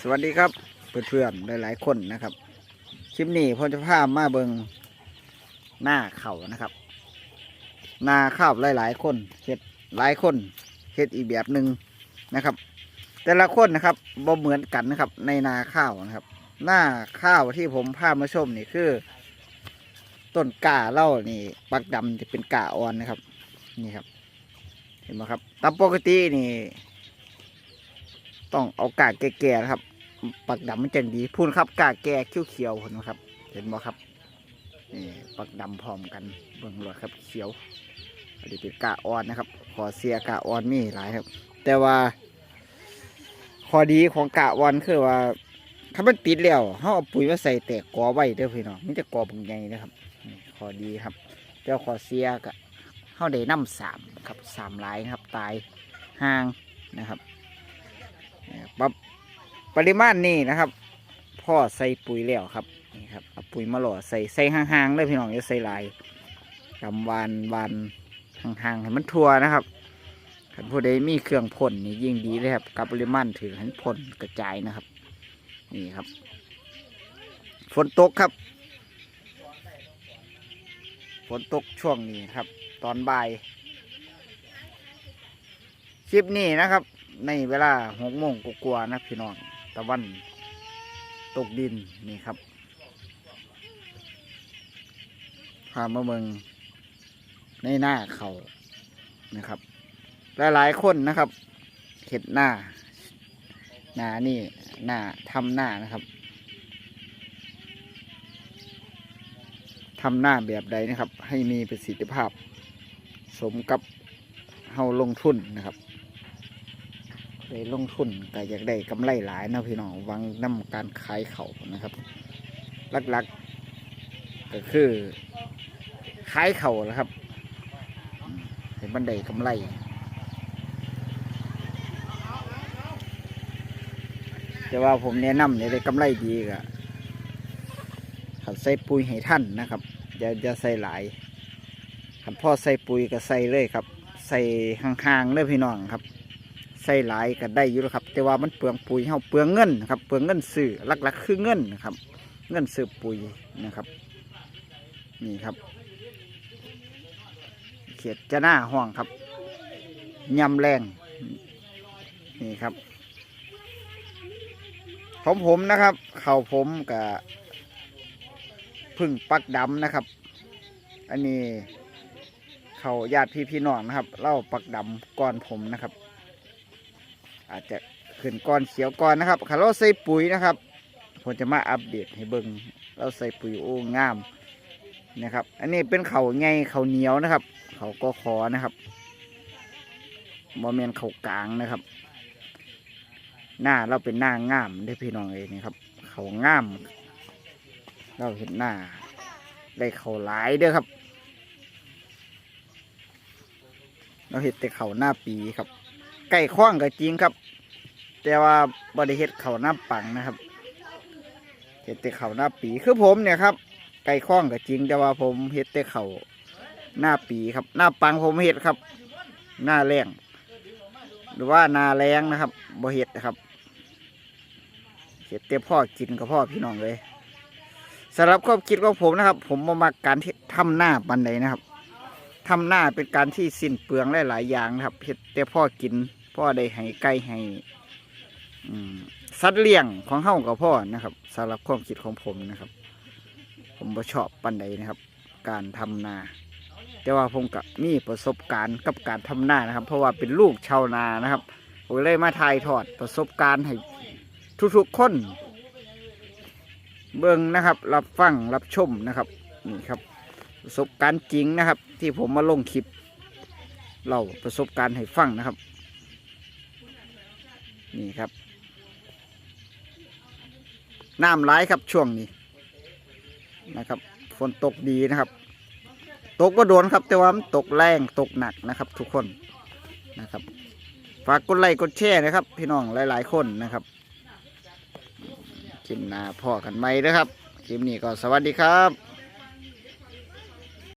สวัสดีครับเพื่อนๆหลายๆคนนะครับ คลิปนี้ผมจะพามาเบิงหน้าเขานะครับ หน้าข้าวหลายๆคนเฮ็ดหลายคนเฮ็ดอีกแบบหนึ่งนะครับ แต่ละคนนะครับบ่เหมือนกันนะครับ ในนาข้าวนะครับ หน้าข้าวที่ผมพามาชมนี่คือ ต้นกาเล่านี่ ปักดำจะเป็นกาอ่อนนะครับ นี่ครับ เห็นไหมครับตามปกตินี่ ต้องเอากากแก่ๆครับ ปักดำมันจังดีพูนครับกากแก่เขียวๆเห็นไหมครับ เห็นบ่ครับนี่ปักดำพร้อมกันเบิ่งรถครับเขียวอันนี้เป็นกาอ่อนนะครับ ขอเสียกาอ่อนมีหลายครับ แต่ว่าข้อดีของกาออนคือว่าถ้ามันติดแล้วเขาเอาปุ๋ยมาใส่แตกกอไว้เด้อพี่น้องมันจะกอบึงใหญ่นะครับข้อดีครับแต่ข้อเสียก็เขาได้น้ำสามครับสามลายครับตายห่างนะครับ ปรับปริมาณนี่นะครับ พ่อใส่ปุ๋ยแล้วครับนี่ครับเอาปุ๋ยมาหล่อใส่ใส่ห่างๆเลยพี่น้องอย่าใส่ลายกำวานวานห่างๆให้มันทั่วนะครับถ้าผู้ใดมีเครื่องพ่นนี่ยิ่งดีเลยครับกับปริมาณถือให้พ่นกระจายนะครับนี่ครับฝนตกครับฝนตกช่วงนี้ครับ ตอนบ่ายคลิปนี้นะครับ ในเวลาหกโมงกว่านะพี่น้องตะวันตกดินนี่ครับพามาเมืองในหน้าเขานะครับ หลายๆคนนะครับเห็ดหน้าหน้านี่หน้าทำหน้านะครับทำหน้าแบบใดนะครับ ให้มีประสิทธิภาพ สมกับเฮาลงทุนนะครับ ได้ลงทุนก็อยากได้กำไรหลายเนาะพี่น้องวังน้ำการขายเขานะครับหลักๆก็คือขายเขาแหละครับอืมให้บันไดกำไรแต่ว่าผมแนะนำเนี่ยได้กำไรดีก็ขับใส่ปุ๋ยให้ท่านนะครับอย่าอย่าใส่หลายคันพ่อใส่ปุ๋ยก็ใส่เลยครับ ใส่ห่างๆเลยพี่น้องครับ ใส่หลายก็ได้อยู่แล้วครับ แต่ว่ามันเปลืองปุ๋ยเฮาเปลืองเงินนะครับเปลืองเงินซื้อหลักๆ คือเงินนะครับ เงินซื้อปุ๋ยนะครับนี่ครับ เขียดจะหน้าห้องครับยำแรงนี่ครับของผมนะครับ เข่าผมกับพึ่งปักดำนะครับ อันนี้เขาญาติพี่พี่น้องนะครับ เล่าปักดำก้อนผมนะครับ อาจจะขึ้นก้อนเขียวก่อนนะครับขาเราใส่ปุ๋ยนะครับผมจะมาอัปเดตให้เบิงเราใส่ปุ๋ยโอ้งามนะครับ อันนี้เป็นเขาไงเขาเหนียวนะครับ เขาก็คอนะครับบอเมนเขากลางนะครับ หน้าเราเป็นหน้างามได้พี่น้องเองนี่ครับ เขางาม เราเห็นหน้า ได้เขาหลายเด้อครับ เราเห็นแต่เขาหน้าปีครับ ไก่ข้องก็จริงครับ แต่ว่าบริเฮ็ดเขาหน้าปังนะครับเห็ดแต่เขาหน้าปีคือผมเนี่ยครับ ไก่ข้องก็จริง แต่ว่าผมเฮ็ดแต่เขาหน้าปีครับหน้าปังผมเฮ็ดครับ หน้าแรงหรือว่านาแรงนะครับบ่เฮ็ดครับเฮ็ดแต่พ่อกินกับพ่อพี่น้องเลยสำหรับความคิดของผมนะครับ ผมบ่มักการที่ทำหน้าปันใดนะครับ ทำหน้าเป็นการที่สิ้นเปลืองหลายๆอย่างนะครับเฮ็ดแต่พ่อกินพ่อได้ให้ไก่ให้สัตว์เลี้ยงของเฮากับพ่อนะครับสำหรับความคิดของผมนะครับ ผมบ่ชอบปันใดนะครับ การทำนา แต่ว่าผมก็มีประสบการณ์กับการทำนานะครับ เพราะว่าเป็นลูกชาวนานะครับผมเลยมาถ่ายทอดประสบการณ์ให้ทุกๆคนเบิ่งนะครับ รับฟังรับชมนะครับนี่ครับ ประสบการณ์จริงนะครับ ที่ผมมาลงคลิปเล่าประสบการณ์ให้ฟังนะครับ นี่ครับน้ำร้ายครับช่วงนี้นะครับฝนตกดีนะครับ ตกก็โดนครับ แต่ว่ามันตกแรงตกหนักนะครับ ทุกคนนะครับ ฝากกดไลค์กดแชร์นะครับ พี่น้องหลาย ๆ คนนะครับคลิปหน้าพ่อกันไหมนะครับคลิปนี้ก็สวัสดีครับ